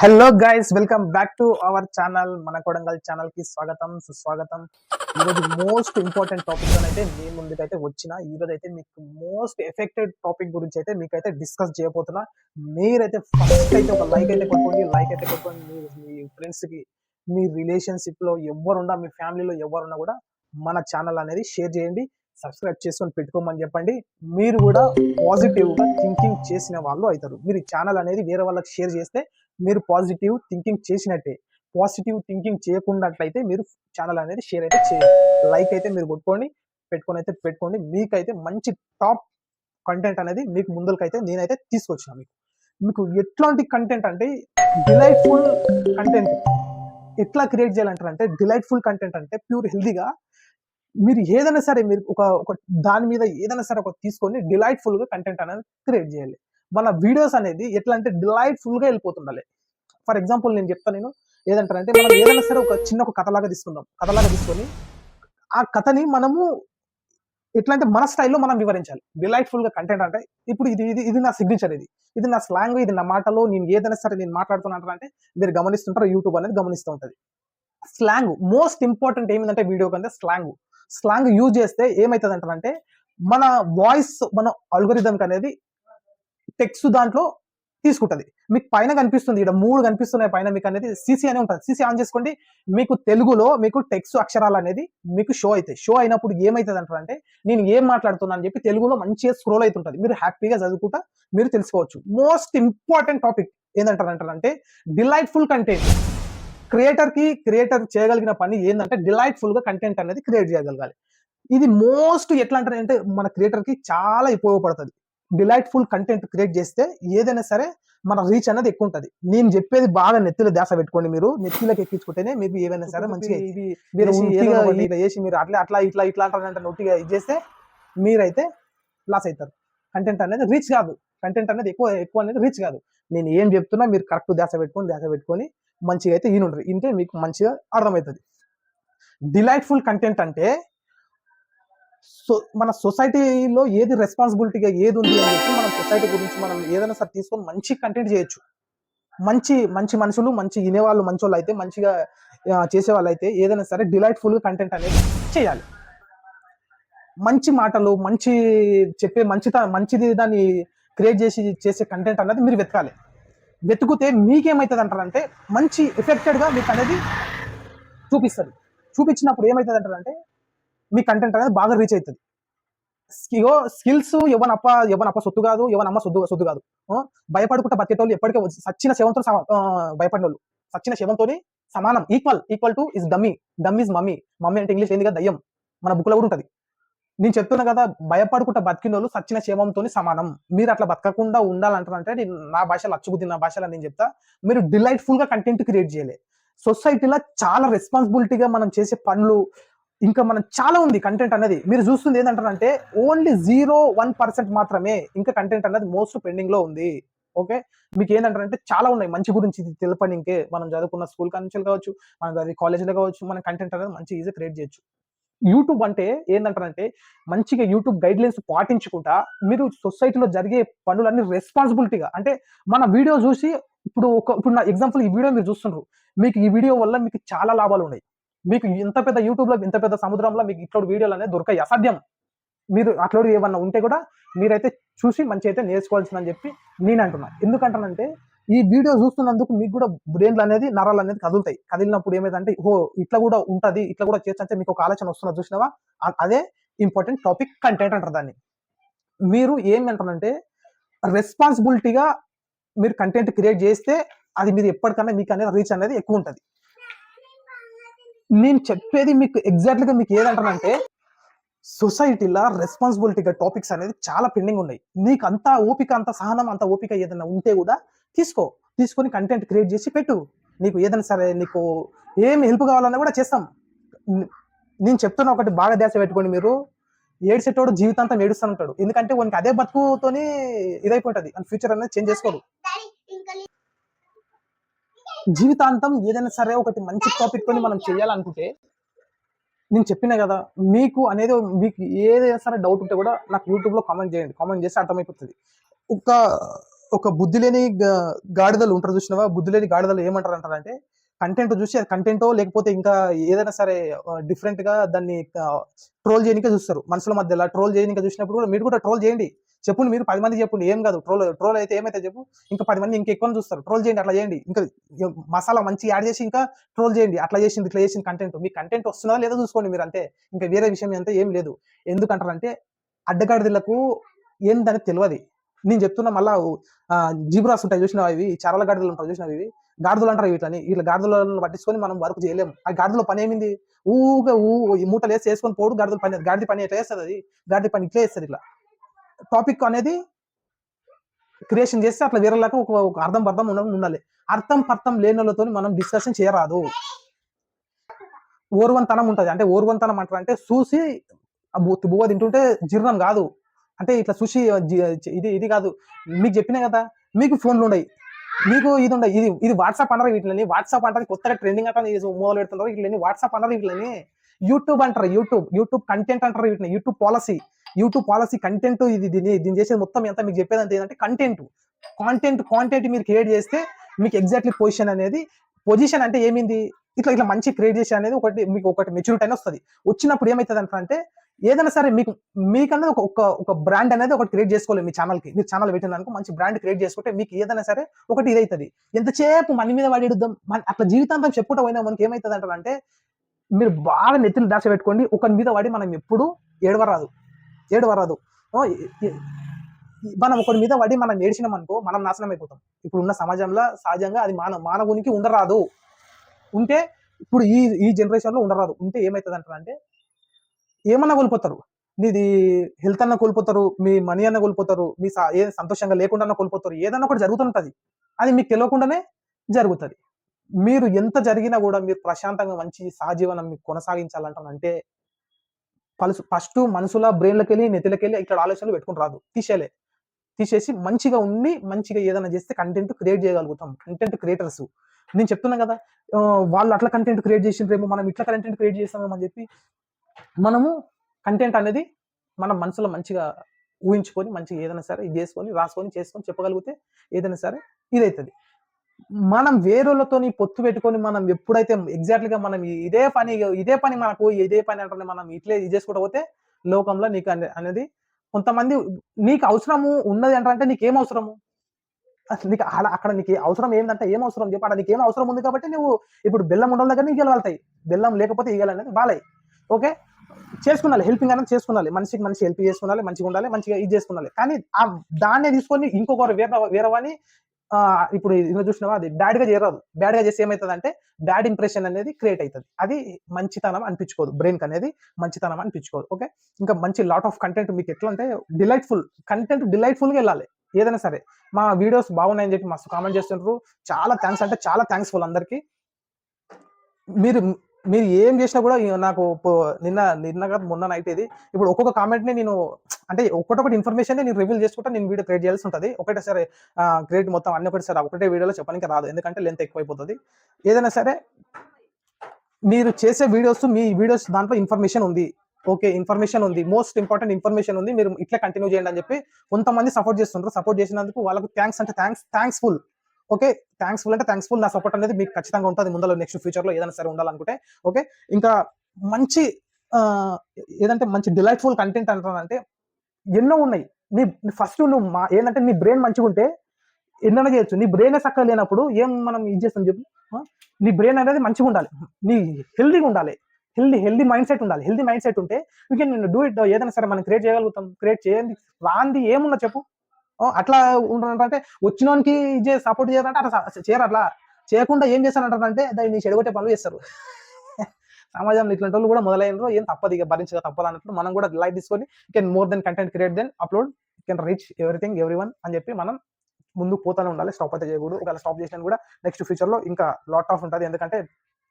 Hello guys welcome back to our channel మన కొడంగల్ ఛానల్కి స్వాగతం సుస్వాగతం. ఈరోజు మోస్ట్ ఇంపార్టెంట్ టాపిక్ అయితే మీ ముందుకైతే వచ్చిన ఈరోజు అయితే మీకు మోస్ట్ ఎఫెక్టెడ్ టాపిక్ గురించి అయితే మీకైతే డిస్కస్ చేయబోతున్నా. మీరైతే ఫస్ట్ అయితే ఒక లైక్ అయితే కొట్టుకోండి లైక్ అయితే కొట్టుకోండి. మీ మీ ఫ్రెండ్స్కి మీ రిలేషన్షిప్లో ఎవరున్నా మీ ఫ్యామిలీలో ఎవరున్నా కూడా మన ఛానల్ అనేది షేర్ చేయండి. సబ్స్క్రైబ్ చేసుకొని పెట్టుకోమని చెప్పండి. మీరు కూడా పాజిటివ్గా థింకింగ్ చేసిన వాళ్ళు అవుతారు. మీరు ఛానల్ అనేది వేరే వాళ్ళకి షేర్ చేస్తే మీరు పాజిటివ్ థింకింగ్ చేసినట్టే. పాజిటివ్ థింకింగ్ చేయకున్నట్లయితే మీరు ఛానల్ అనేది షేర్ అయితే చేయండి లైక్ అయితే మీరు కొట్టుకోండి పెట్టుకొని అయితే పెట్టుకోండి. మీకైతే మంచి టాప్ కంటెంట్ అనేది మీకు ముందుకైతే నేనైతే తీసుకొచ్చిన మీకు. మీకు ఎట్లాంటి కంటెంట్ అంటే డిలైట్ఫుల్ కంటెంట్ ఎట్లా క్రియేట్ చేయాలంటారంటే డిలైట్ఫుల్ కంటెంట్ అంటే ప్యూర్ హెల్దీగా మీరు ఏదైనా సరే మీరు ఒక ఒక దాని మీద ఏదైనా సరే ఒక తీసుకొని డిలైట్ఫుల్గా కంటెంట్ అనేది క్రియేట్ చేయాలి. మన వీడియోస్ అనేది ఎట్లా అంటే డిలైట్ఫుల్గా వెళ్ళిపోతుండాలి. ఫర్ ఎగ్జాంపుల్ నేను చెప్తాను నేను ఏదంటారంటే మనం ఏదైనా సరే ఒక చిన్న ఒక కథలాగా తీసుకుందాం. కథలాగా తీసుకొని ఆ కథని మనము ఎట్లా అంటే మన స్టైల్లో మనం వివరించాలి. డిలైట్ఫుల్గా కంటెంట్ అంటే ఇప్పుడు ఇది ఇది ఇది నా సిగ్నేచర్ ఇది. ఇది నా స్లాంగ్ ఇది నా మాటలో నేను ఏదైనా సరే నేను మాట్లాడుతున్నా అంటే మీరు గమనిస్తుంటారు యూట్యూబ్ అనేది గమనిస్తూ ఉంటుంది. స్లాంగ్ మోస్ట్ ఇంపార్టెంట్ ఏమిటంటే వీడియో కంటే స్లాంగ్ స్లాంగ్ యూజ్ చేస్తే ఏమవుతుంది అంటారంటే మన వాయిస్ మన అల్గోరిథం అనేది టెక్స్ట్ దాంట్లో తీసుకుంటుంది. మీకు పైన కనిపిస్తుంది ఇక్కడ మూడు కనిపిస్తున్నాయి పైన మీకు అనేది సీసీ అనే ఉంటుంది. సీసీ ఆన్ చేసుకోండి మీకు తెలుగులో మీకు టెక్స్ట్ అక్షరాలు అనేది మీకు షో అవుతాయి షో అయినప్పుడు ఏమవుతుంది అంటారంటే నేను ఏం మాట్లాడుతున్నాను అని చెప్పి తెలుగులో మంచిగా స్క్రోల్ అవుతుంటుంది మీరు హ్యాపీగా చదువుకుంటా మీరు తెలుసుకోవచ్చు. మోస్ట్ ఇంపార్టెంట్ టాపిక్ ఏంటంటారంటారంటే డిలైట్ఫుల్ కంటెంట్. క్రియేటర్కి క్రియేటర్ చేయగలిగిన పని ఏంటంటే డిలైట్ఫుల్గా కంటెంట్ అనేది క్రియేట్ చేయగలగాలి. ఇది మోస్ట్ ఎట్లా అంటారంటే మన క్రియేటర్కి చాలా ఉపయోగపడుతుంది. డిలైట్ఫుల్ కంటెంట్ క్రియేట్ చేస్తే ఏదైనా సరే మన రీచ్ అనేది ఎక్కువ ఉంటుంది. నేను చెప్పేది బాగా నెత్తిలో ధ్యాస పెట్టుకోండి మీరు. నెత్తిలోకి ఎక్కించుకుంటేనే మీకు ఏదైనా సరే మంచిగా మీరు చేసి మీరు అట్లా అట్లా ఇట్లా ఇట్లా అంటారంటే నొట్టిగా ఇది చేస్తే మీరైతే లాస్ అవుతారు. కంటెంట్ అనేది రీచ్ కాదు. కంటెంట్ అనేది ఎక్కువ ఎక్కువ అనేది రీచ్ కాదు. నేను ఏం చెప్తున్నా మీరు కరెక్ట్ ధ్యాస పెట్టుకొని ధ్యాస పెట్టుకొని మంచిగా అయితే ఈనుండ్రి ఇంటే మీకు మంచిగా అర్థమవుతుంది. డిలైట్ఫుల్ కంటెంట్ అంటే సో మన సొసైటీలో ఏది రెస్పాన్సిబిలిటీగా ఏది ఉంది అని చెప్పి మనం సొసైటీ గురించి మనం ఏదైనా సరే తీసుకొని మంచి కంటెంట్ చేయొచ్చు. మంచి మంచి మనుషులు మంచి వినేవాళ్ళు మంచి వాళ్ళు అయితే మంచిగా చేసేవాళ్ళు అయితే ఏదైనా సరే డిలైట్ఫుల్ కంటెంట్ అనేది చేయాలి. మంచి మాటలు మంచి చెప్పే మంచి మంచిది దాన్ని క్రియేట్ చేసి చేసే కంటెంట్ అనేది మీరు వెతకాలి. వెతుకుతే మీకేమవుతుంది అంటారంటే మంచి ఎఫెక్టెడ్గా మీకు అనేది చూపిస్తుంది. చూపించినప్పుడు ఏమవుతుంది అంటారంటే మీ కంటెంట్ అనేది బాగా రీచ్ అవుతుంది ఇగో స్కిల్స్ ఎవనప్ప ఎవనప్ప సొత్తు కాదు ఎవనమ్మ సొద్దు సొద్దు కాదు. భయపడుకుంటా బతికేటోళ్ళు ఎప్పటికే సచ్చిన శవంతో భయపడిన వాళ్ళు సచ్చిన శవంతో సమానం equal equal to is dummy dum is mummy mummy అంటే ఇంగ్లీష్ ఏంది కదా? దయ్యం. మన బుక్లో కూడా ఉంటుంది. నేను చెప్తున్నా కదా భయపడుకుంటా బతికిన వాళ్ళు సచ్చిన క్షేమంతో సమానం. మీరు అట్లా బతకకుండా ఉండాలంటారంటే నేను నా భాషలో అచ్చుకుద్ది నా భాషలో నేను చెప్తా. మీరు డిలైట్ఫుల్గా కంటెంట్ క్రియేట్ చేయలే. సొసైటీలో చాలా రెస్పాన్సిబిలిటీగా మనం చేసే పనులు ఇంకా మనం చాలా ఉంది కంటెంట్ అనేది. మీరు చూస్తుంది ఏంటంటారంటే ఓన్లీ జీరో వన్ పర్సెంట్ మాత్రమే ఇంకా కంటెంట్ అనేది మోస్ట్ పెండింగ్లో ఉంది. ఓకే మీకు ఏంటంటారంటే చాలా ఉన్నాయి. మంచి గురించి తెలపని ఇంకే మనం చదువుకున్న స్కూల్ నుంచి కావచ్చు మన కాలేజీలో కావచ్చు మన కంటెంట్ అనేది మంచి ఈజీ క్రియేట్ చేయొచ్చు. యూట్యూబ్ అంటే ఏంటంటారంటే మంచిగా యూట్యూబ్ గైడ్ లైన్స్ పాటించుకుంటా మీరు సొసైటీలో జరిగే పనులన్నీ రెస్పాన్సిబిలిటీగా అంటే మన వీడియో చూసి ఇప్పుడు ఒక ఇప్పుడు నా ఎగ్జాంపుల్ ఈ వీడియో మీరు చూస్తున్నారు మీకు ఈ వీడియో వల్ల మీకు చాలా లాభాలు ఉన్నాయి. మీకు ఇంత పెద్ద యూట్యూబ్లో ఇంత పెద్ద సముద్రంలో మీకు ఇట్లాంటి వీడియోలు అనేది దొరకాయి అసాధ్యం. మీరు అట్లాంటి ఏమన్నా ఉంటే కూడా మీరైతే చూసి మంచి అయితే నేర్చుకోవాల్సిందని చెప్పి నేను అంటున్నా ఎందుకంటానంటే ఈ వీడియో చూస్తున్నందుకు మీకు కూడా బ్రెయిన్లు అనేది నరాలు అనేది కదులుతాయి. కదిలినప్పుడు ఏమైందంటే ఓ ఇట్లా కూడా ఉంటది ఇట్లా కూడా చేయొచ్చు మీకు ఒక ఆలోచన వస్తున్నది చూసినావా? అదే ఇంపార్టెంట్ టాపిక్ కంటెంట్ అంటారు దాన్ని. మీరు ఏమంటారంటే రెస్పాన్సిబిలిటీగా మీరు కంటెంట్ క్రియేట్ చేస్తే అది మీరు ఎప్పటికన్నా మీకు అనేది రీచ్ అనేది ఎక్కువ ఉంటుంది. నేను చెప్పేది మీకు ఎగ్జాక్ట్గా మీకు ఏదంటానంటే సొసైటీలో రెస్పాన్సిబిలిటీగా టాపిక్స్ అనేది చాలా పెండింగ్ ఉన్నాయి. నీకు అంత ఓపిక అంత సహనం అంత ఓపిక ఏదైనా ఉంటే కూడా తీసుకో. తీసుకొని కంటెంట్ క్రియేట్ చేసి పెట్టు. నీకు ఏదైనా సరే నీకు ఏం హెల్ప్ కావాలన్నా కూడా చేస్తాం. నేను చెప్తున్నా ఒకటి బాగా దేశ పెట్టుకోండి మీరు. ఏడ్చేటోడు జీవితాంతం ఏడుస్తానంటాడు ఎందుకంటే వానికి అదే బతుకుతోని ఇదైపోతుంది. అని ఫ్యూచర్ అనేది చేంజ్ చేసుకోడు జీవితాంతం ఏదైనా సరే ఒకటి మంచి టాపిక్ తోని మనం చేయాలనుకుంటే నేను చెప్పిన కదా మీకు అనేది మీకు ఏదైనా సరే డౌట్ ఉంటే కూడా నాకు యూట్యూబ్లో కామెంట్ చేయండి. కామెంట్ చేస్తే అర్థమైపోతుంది. ఒక ఒక బుద్ధి లేని గాడిదలు ఉంటారు చూసినవా? బుద్ధి లేని గాడిదలు ఏమంటారు అంటారంటే కంటెంట్ చూసి అది కంటెంటో లేకపోతే ఇంకా ఏదైనా సరే డిఫరెంట్గా దాన్ని ట్రోల్ చేయనికే చూస్తారు. మనుషుల మధ్యలో ట్రోల్ చేయనికే చూసినప్పుడు కూడా మీరు కూడా ట్రోల్ చేయండి. చెప్పండి మీరు పది మంది చెప్పండి ఏం కాదు. ట్రోల్ ట్రోల్ అయితే ఏమైతే చెప్పు ఇంకా పది మంది ఇంకా ఎక్కువ చూస్తారు. ట్రోల్ చేయండి అట్లా చేయండి. ఇంకా మసాలా మంచి యాడ్ చేసి ఇంకా ట్రోల్ చేయండి అట్లా చేసింది ఇట్లా చేసింది కంటెంట్ మీ కంటెంట్ వస్తుందా లేదో చూసుకోండి మీరు అంతే. ఇంకా వేరే విషయం అంతా ఏం లేదు. ఎందుకంటారంటే అడ్డగాడిదలకు ఏందని తెలియదు నేను చెప్తున్నా మళ్ళా జీబ్రాస్ ఉంటాయి చూసినావు ఇవి? చరల గాడిదలు ఉంటాయి చూసినావు ఇవి? గాడిదలు అంటారు వీటిని. ఇట్లా గాడిదలను పట్టించుకొని మనం వర్క్ చేయలేము. ఆ గాడిదలో పని ఏమింది? ఊగా ఊ ఈ మూటలు వేసి వేసుకొని పోడు గాడిదల పని గాడిద పని ఎట్లా వేస్తుంది అది? గాడిద పని ఇట్లా వేస్తుంది ఇట్లా. టాపిక్ అనేది క్రియేషన్ చేస్తే అట్లా వేరేలాగా ఒక ఒక అర్థం అర్థం ఉండ ఉండాలి. అర్థం పర్థం లేనులతో మనం డిస్కషన్ చేయరాదు. ఓర్వంతనం ఉంటుంది. అంటే ఓర్వంతనం అంటారు. అంటే చూసి బువ్వ తింటుంటే జీర్ణం కాదు. అంటే ఇట్లా చూసి ఇది ఇది కాదు. మీకు చెప్పినా కదా మీకు ఫోన్లు ఉన్నాయి మీకు ఇది ఉండయి. ఇది ఇది వాట్సాప్ అన్నారు వీటిని వాట్సాప్ అంటారు కొత్తగా ట్రెండింగ్ అంటారు మొదలు పెడుతున్నారు వీటిని వాట్సాప్ అన్నారు వీటిని యూట్యూబ్ అంటారు. యూట్యూబ్ యూట్యూబ్ కంటెంట్ అంటారు వీటిని. YouTube policy YouTube policy content ఇది దీన్ని దీన్ని చేసేది మొత్తం ఎంత మీకు చెప్పేది అంటే ఏంటంటే కంటెంట్ కాంటెంట్ కాంటెంట్ మీరు క్రియేట్ చేస్తే మీకు ఎగ్జాక్ట్లీ పొజిషన్ అనేది పొజిషన్ అంటే ఏమింది? ఇట్లా ఇట్లా మంచి క్రియేట్ చేసే అనేది ఒకటి మీకు ఒకటి మెచ్యూరిటీ అనేది వస్తుంది. వచ్చినప్పుడు ఏమవుతుంది అంటే ఏదైనా సరే మీకు మీకన్నా ఒక ఒక ఒక బ్రాండ్ అనేది ఒకటి క్రియేట్ చేసుకోవాలి మీ ఛానల్కి మీరు ఛానల్ పెట్టినందుకు మంచి బ్రాండ్ క్రియేట్ చేసుకుంటే మీకు ఏదైనా సరే ఒకటి ఇదైతుంది. ఎంతసేపు మన మీద వాడిద్దాం మన అట్లా జీవితాంతం చెప్పుకుంటూ పోయినా మనకి ఏమవుతుంది అంటే మీరు బాగా నెత్తిని దాచ పెట్టుకోండి. ఒకరి మీద వాడి మనం ఎప్పుడు ఏడవరాదు. ఏడు ఓ, మనం ఒకరి మీద పడి మనం ఏడ్చినాం అనుకో మనం నాశనం అయిపోతాం ఇప్పుడు ఉన్న సమాజంలో సహజంగా అది మానవ మానవునికి ఉండరాదు. ఉంటే ఇప్పుడు ఈ ఈ జనరేషన్లో ఉండరాదు. ఉంటే ఏమవుతుంది అంటారంటే ఏమన్నా కోల్పోతారు. నీది హెల్త్ అన్న కోల్పోతారు మీ మనీ అన్న కోల్పోతారు మీ ఏ సంతోషంగా లేకుండా కోల్పోతారు ఏదన్నా ఒకటి జరుగుతుంటుంది. అది మీకు తెలియకుండానే జరుగుతుంది. మీరు ఎంత జరిగినా కూడా మీరు ప్రశాంతంగా మంచి సహజీవనం మీకు కొనసాగించాలంటారంటే పలుసు ఫస్ట్ మనసుల బ్రెయిన్లోకి వెళ్ళి నెత్తిలోకి వెళ్ళి ఇక్కడ ఆలోచనలు పెట్టుకుని రాదు. తీసేలే తీసేసి మంచిగా ఉండి మంచిగా ఏదైనా చేస్తే కంటెంట్ క్రియేట్ చేయగలుగుతాం. Content creators. నేను చెప్తున్నా కదా వాళ్ళు అట్లా కంటెంట్ క్రియేట్ చేసిండ్రేమో మనం ఇట్లా కంటెంట్ క్రియేట్ చేస్తామేమో అని చెప్పి మనము కంటెంట్ అనేది మన మనసులో మంచిగా ఊహించుకొని మంచిగా ఏదైనా సరే ఇది చేసుకొని రాసుకొని చేసుకొని చెప్పగలిగితే ఏదైనా సరే ఇదవుతుంది మనం వేరేలతోని పొత్తు పెట్టుకొని మనం ఎప్పుడైతే ఎగ్జాక్ట్గా మనం ఇదే పని ఇదే పని మనకు ఇదే పని అంటే మనం ఇట్లే ఇది చేసుకుంటూ పోతే లోకంలో నీకు అనేది కొంతమంది నీకు అవసరము ఉన్నది అంటే నీకు ఏం అవసరము? అసలు నీకు అలా అక్కడ నీకు అవసరం ఏంటంటే ఏం అవసరం చెప్పి. అక్కడ నీకు ఏం అవసరం ఉంది కాబట్టి నువ్వు ఇప్పుడు బెల్లం ఉండల దగ్గర నీకు వెళ్తాయి బెల్లం లేకపోతే ఇవ్వాలనేది అనేది బాలయ్యి ఓకే? చేసుకున్నాలి హెల్పింగ్ అనేది చేసుకున్నాలి. మనిషికి మనిషి హెల్ప్ చేసుకున్నాలి మంచిగా ఉండాలి మంచిగా ఇది చేసుకున్నాలి. కానీ ఆ దాన్నే తీసుకొని ఇంకొకరు వేరే వేరేవాని ఇప్పుడు ఇందులో చూసినావా? అది బ్యాడ్గా చేయరాదు. బ్యాడ్గా చేస్తే ఏమవుతుంది అంటే బ్యాడ్ ఇంప్రెషన్ అనేది క్రియేట్ అవుతుంది అది మంచితనం అనిపించుకోదు. బ్రెయిన్ అనేది మంచితనం అనిపించుకోదు. ఓకే ఇంకా మంచి లాట్ ఆఫ్ కంటెంట్ మీకు ఎట్లా అంటే డిలైట్ఫుల్ కంటెంట్ డిలైట్ఫుల్గా వెళ్ళాలి. ఏదైనా సరే. మా వీడియోస్ బాగున్నాయని చెప్పి మస్తు కామెంట్ చేస్తుంటారు చాలా థ్యాంక్స్ అంటే చాలా థ్యాంక్స్ఫుల్ అందరికీ. మీరు మీరు ఏం చేసినా కూడా నాకు నిన్న నిన్న కదా మొన్న నైట్ ఇది. ఇప్పుడు ఒక్కొక్క కామెంట్ని నేను అంటే ఒక్కొక్కటి ఇన్ఫర్మేషన్ నేను రివీల్ చేసుకుంటా నేను వీడియో క్రియేట్ చేయాల్సి ఉంటుంది. ఒకటే సరే క్రియేట్ మొత్తం అన్ని ఒకటేసారి ఒకటే వీడియోలో చెప్పడానికి రాదు. ఎందుకంటే లెంత్ ఎక్కువైపోతుంది. ఏదైనా సరే మీరు చేసే వీడియోస్ మీ వీడియోస్ దాంట్లో ఇన్ఫర్మేషన్ ఉంది. ఓకే ఇన్ఫర్మేషన్ ఉంది. మోస్ట్ ఇంపార్టెంట్ ఇన్ఫర్మేషన్ ఉంది. మీరు ఇట్లా కంటిన్యూ చేయండి అని చెప్పి కొంతమంది సపోర్ట్ చేస్తుంటారు సపోర్ట్ చేసినందుకు వాళ్ళకు థ్యాంక్స్ అంటే థ్యాంక్స్ థ్యాంక్స్ఫుల్ ఓకే థ్యాంక్స్ఫుల్ అంటే థ్యాంక్స్ఫుల్ నా సపోర్ట్ అనేది మీకు ఖచ్చితంగా ఉంటుంది ముందర నెక్స్ట్ ఫ్యూచర్లో ఏదైనా సరే ఉండాలనుకుంటే. ఓకే ఇంకా మంచి ఏదంటే మంచి డిలైట్ఫుల్ కంటెంట్ అంటానంటే ఎన్నో ఉన్నాయి. నీ ఫస్ట్ నువ్వు మా ఏంటంటే నీ బ్రెయిన్ మంచిగా ఉంటే ఎన్నైనా చేయొచ్చు. నీ బ్రెయిన్ చక్కగా లేనప్పుడు ఏం మనం ఇది చేస్తాం చెప్పు? నీ బ్రెయిన్ అనేది మంచిగా ఉండాలి. నీ హెల్దీగా ఉండాలి. హెల్దీ హెల్దీ మైండ్ సెట్ ఉండాలి. హెల్దీ మైండ్ సెట్ ఉంటే యూ కెన్ డూ ఇట్ ఏదైనా సరే మనం క్రియేట్ చేయగలుగుతాం. క్రియేట్ చేయండి. రాంది ఏమున్నా చెప్పు? అట్లా ఉండాలంటే వచ్చినోనికి ఇది సపోర్ట్ చేయాలంటే అట్లా చేయరు అట్లా. చేయకుండా ఏం చేస్తానంటారంటే దాన్ని చెడగొట్టే పనులు చేస్తారు. సమాజంలో ఇట్లాంటి వాళ్ళు కూడా మొదలైనరు. ఏం తప్పదు ఇక భరించక తప్పదు అన్నట్టు మనం కూడా లైట్ తీసుకొని can more then content create then upload can reach everything every one అని చెప్పి మనం ముందు పోతానే ఉండాలి. స్టాప్ అయితే చేయకూడదు. ఒకవేళ స్టాప్ చేసినా కూడా నెక్స్ట్ ఫ్యూచర్లో ఇంకా లాట్ ఆఫ్ ఉంటుంది. ఎందుకంటే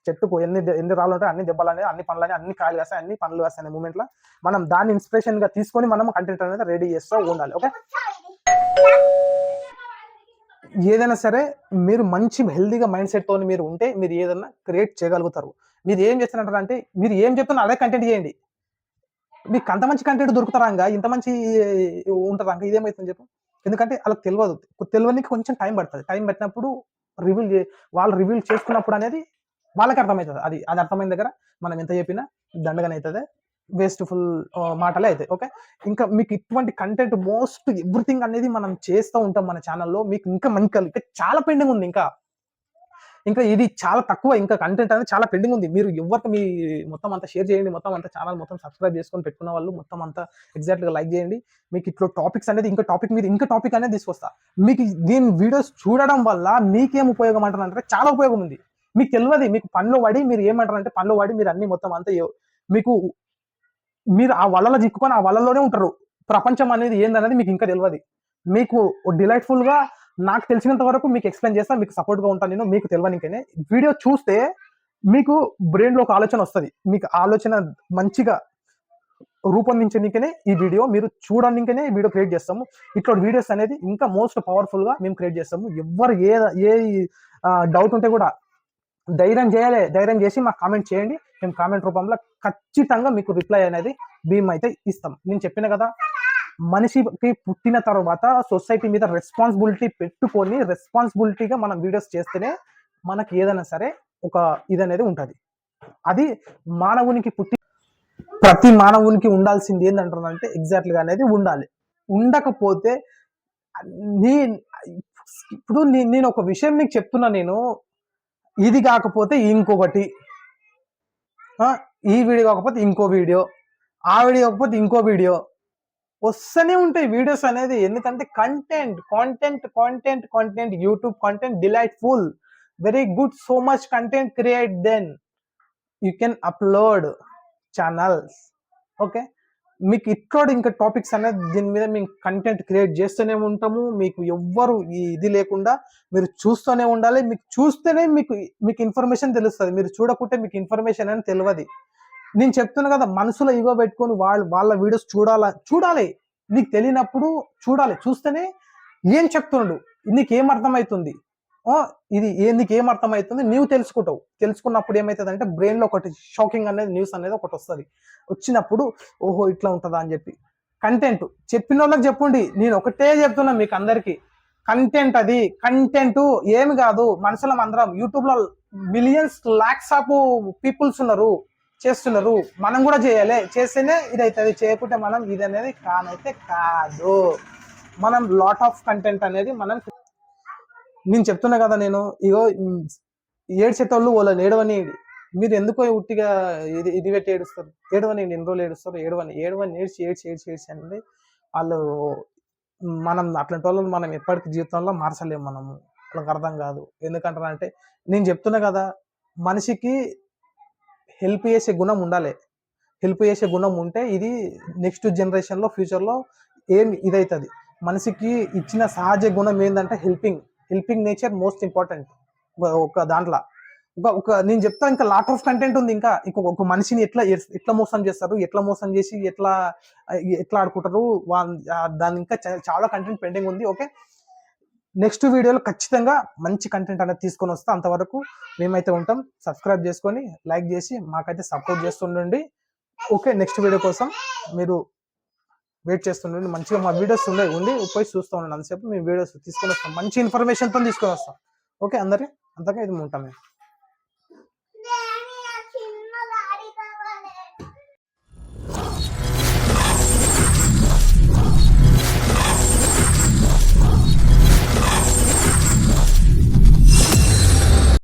చెట్టుకు ఎన్ని ఎన్ని రాళ్ళు ఉంటాయి అన్ని దెబ్బలు అనేది అన్ని పనులు అన్ని కాయలు వేస్తాయి అన్ని పనులు వేస్తాయి మూమెంట్లో మనం దాన్ని ఇన్స్పిరేషన్గా తీసుకొని మనం కంటెంట్ అనేది రెడీ చేస్తూ ఉండాలి. ఓకే ఏదైనా సరే మీరు మంచి హెల్దీగా మైండ్ సెట్ మీరు ఉంటే మీరు ఏదైనా క్రియేట్ చేయగలుగుతారు. మీరు ఏం చేస్తున్నారు అంటే మీరు ఏం చెప్తున్నారు అదే కంటెంట్ చేయండి. మీకు అంత మంచి కంటెంట్ దొరుకుతారా ఇంత మంచి ఉంటుందా ఇంకా? ఇదేమవుతుంది చెప్పు. ఎందుకంటే వాళ్ళకి తెలియదు. తెలియనికి కొంచెం టైం పడుతుంది. టైం పెట్టినప్పుడు రివీల్ వాళ్ళు రివీల్ చేసుకున్నప్పుడు అనేది వాళ్ళకి అర్థమవుతుంది. అది అది అర్థమైన దగ్గర మనం ఎంత చెప్పినా దండగానే అవుతుంది వేస్ట్ ఫుల్ మాటలే అయితే ఓకే ఇంకా మీకు ఇటువంటి కంటెంట్ మోస్ట్ ఎవ్రీథింగ్ అనేది మనం చేస్తూ ఉంటాం మన ఛానల్లో మీకు ఇంకా ఇంకా ఇంకా చాలా పెండింగ్ ఉంది ఇంకా. ఇంకా ఇది చాలా తక్కువ ఇంకా కంటెంట్ అనేది చాలా పెండింగ్ ఉంది. మీరు ఎవరికి మీ మొత్తం అంతా షేర్ చేయండి మొత్తం అంతా ఛానల్ మొత్తం సబ్స్క్రైబ్ చేసుకొని పెట్టుకున్న వాళ్ళు మొత్తం అంతా ఎగ్జాక్ట్గా లైక్ చేయండి. మీకు ఇట్లా టాపిక్స్ అనేది ఇంకా టాపిక్ మీద ఇంకా టాపిక్ అనేది తీసుకొస్తా. మీకు దీని వీడియోస్ చూడడం వల్ల మీకేం ఉపయోగం అంటారు అంటే చాలా ఉపయోగం ఉంది. మీకు తెలియదు మీకు పనిలో పడి మీరు ఏమంటారు అంటే పనిలో పడి మీరు అన్ని మొత్తం అంతా మీకు మీరు ఆ వలలో చిక్కుకొని ఆ వలలోనే ఉంటారు. ప్రపంచం అనేది ఏందనేది మీకు ఇంకా తెలియదు మీకు డిలైట్ఫుల్గా నాకు తెలిసినంత వరకు మీకు ఎక్స్ప్లెయిన్ చేస్తా మీకు సపోర్ట్గా ఉంటాను నేను మీకు తెలియనికనే వీడియో చూస్తే మీకు బ్రెయిన్లో ఒక ఆలోచన వస్తుంది. మీకు ఆలోచన మంచిగా రూపొందించడానికనే ఈ వీడియో మీరు చూడడానికనే ఈ వీడియో క్రియేట్ చేస్తాము. ఇట్లా వీడియోస్ అనేది ఇంకా మోస్ట్ పవర్ఫుల్గా మేము క్రియేట్ చేస్తాము. ఎవరు ఏ ఏ డౌట్ ఉంటే కూడా ధైర్యం చేయాలి ధైర్యం చేసి మాకు కామెంట్ చేయండి. మేము కామెంట్ రూపంలో ఖచ్చితంగా మీకు రిప్లై అనేది మేము అయితే ఇస్తాం. నేను చెప్పిన కదా మనిషికి పుట్టిన తర్వాత సొసైటీ మీద రెస్పాన్సిబిలిటీ పెట్టుకొని రెస్పాన్సిబిలిటీగా మనం వీడియోస్ చేస్తేనే మనకి ఏదైనా సరే ఒక ఇది అనేది ఉంటుంది. అది మానవునికి పుట్టి ప్రతి మానవునికి ఉండాల్సింది ఏంటంటారంటే ఎగ్జాక్ట్గా అనేది ఉండాలి. ఉండకపోతే నీ ఇప్పుడు నేను ఒక విషయం నీకు చెప్తున్నా నేను. ఇది కాకపోతే ఇంకొకటి. ఈ వీడియో కాకపోతే ఇంకో వీడియో. ఆ వీడియో కాకపోతే ఇంకో వీడియో. వస్తూనే ఉంటాయి వీడియోస్ అనేది. ఎందుకంటే content content content content YouTube content delightful very good so much content create then you can upload channels okay మీకు ఇట్లా ఇంకా టాపిక్స్ అనేది దీని మీద మేము కంటెంట్ క్రియేట్ చేస్తూనే ఉంటాము. మీకు ఎవ్వరు ఈ ఇది లేకుండా మీరు చూస్తూనే ఉండాలి. మీకు చూస్తేనే మీకు మీకు ఇన్ఫర్మేషన్ తెలుస్తుంది. మీరు చూడకుంటే మీకు ఇన్ఫర్మేషన్ అని తెలియదు నేను చెప్తున్నా కదా మనసులో ఇగో పెట్టుకొని వాళ్ళు వాళ్ళ వీడియోస్ చూడాల చూడాలి. నీకు తెలియనప్పుడు చూడాలి. చూస్తేనే ఏం చెప్తున్నాడు? నీకు ఏం అర్థమవుతుంది? ఇది ఎందుకు ఏం అర్థమవుతుంది? నీవు తెలుసుకుంటావు. తెలుసుకున్నప్పుడు ఏమవుతుంది అంటే బ్రెయిన్లో ఒకటి షాకింగ్ అనేది న్యూస్ అనేది ఒకటి వస్తుంది. వచ్చినప్పుడు ఓహో ఇట్లా ఉంటుందా అని చెప్పి. కంటెంట్ చెప్పిన వాళ్ళకి చెప్పండి. నేను ఒకటే చెప్తున్నా మీకు అందరికి. కంటెంట్ అది. కంటెంట్ ఏమి కాదు. మనుషులం అందరం యూట్యూబ్లో మిలియన్స్ లాక్స్ ఆఫ్ పీపుల్స్ ఉన్నారు. చేస్తున్నారు. మనం కూడా చేయాలి. చేస్తేనే ఇది అవుతుంది చేయకుంటే మనం ఇది అనేది కానైతే కాదు. మనం లాట్ ఆఫ్ కంటెంట్ అనేది మనం నేను చెప్తున్నా కదా నేను ఇగో ఉమ్, ఏడ్చేటోళ్ళు వాళ్ళని ఏడవని మీరు ఎందుకో ఉట్టిగా ఇది ఇది పెట్టి ఏడుస్తారు? ఏడవని ఎన్ని రోజులు ఏడుస్తారు? ఏడవని ఏడవని ఏడ్చి ఏడ్చి ఏడ్చి ఏడ్చి అనేది వాళ్ళు మనం అట్లాంటి వాళ్ళని మనం ఎప్పటికీ జీవితంలో మార్చలేము మనము. వాళ్ళకి అర్థం కాదు. ఎందుకంటారంటే నేను చెప్తున్నా కదా మనిషికి హెల్ప్ చేసే గుణం ఉండాలి. హెల్ప్ చేసే గుణం ఉంటే ఇది నెక్స్ట్ జనరేషన్లో ఫ్యూచర్లో ఏం ఇదవుతుంది మనిషికి ఇచ్చిన సహజ గుణం ఏంటంటే helping helping nature most important ఒక దాంట్లో. ఒక ఒక నేను చెప్తా ఇంకా లాట్ ఆఫ్ కంటెంట్ ఉంది ఇంకా. ఇంకొక ఒక మనిషిని ఎట్లా ఎట్లా మోసం చేస్తారు? ఎట్లా మోసం చేసి ఎట్లా ఎట్లా ఆడుకుంటారు? వా- దాని ఇంకా చాలా కంటెంట్ పెండింగ్ ఉంది ఓకే నెక్స్ట్ వీడియోలో ఖచ్చితంగా మంచి కంటెంట్ అనేది తీసుకొని వస్తా. అంతవరకు మేమైతే ఉంటాం. సబ్స్క్రైబ్ చేసుకొని లైక్ చేసి మాకైతే సపోర్ట్ చేస్తుండండి. ఓకే నెక్స్ట్ వీడియో కోసం మీరు వెయిట్ చేస్తుండండి. మంచిగా మా వీడియోస్ ఉండే ఉండి పోయి చూస్తూ ఉండండి. అంతసేపు మేము వీడియోస్ తీసుకొని వస్తాం. మంచి ఇన్ఫర్మేషన్తో తీసుకొని వస్తాం. ఓకే అందరి అంతగా ఇది ఉంటాం మేము.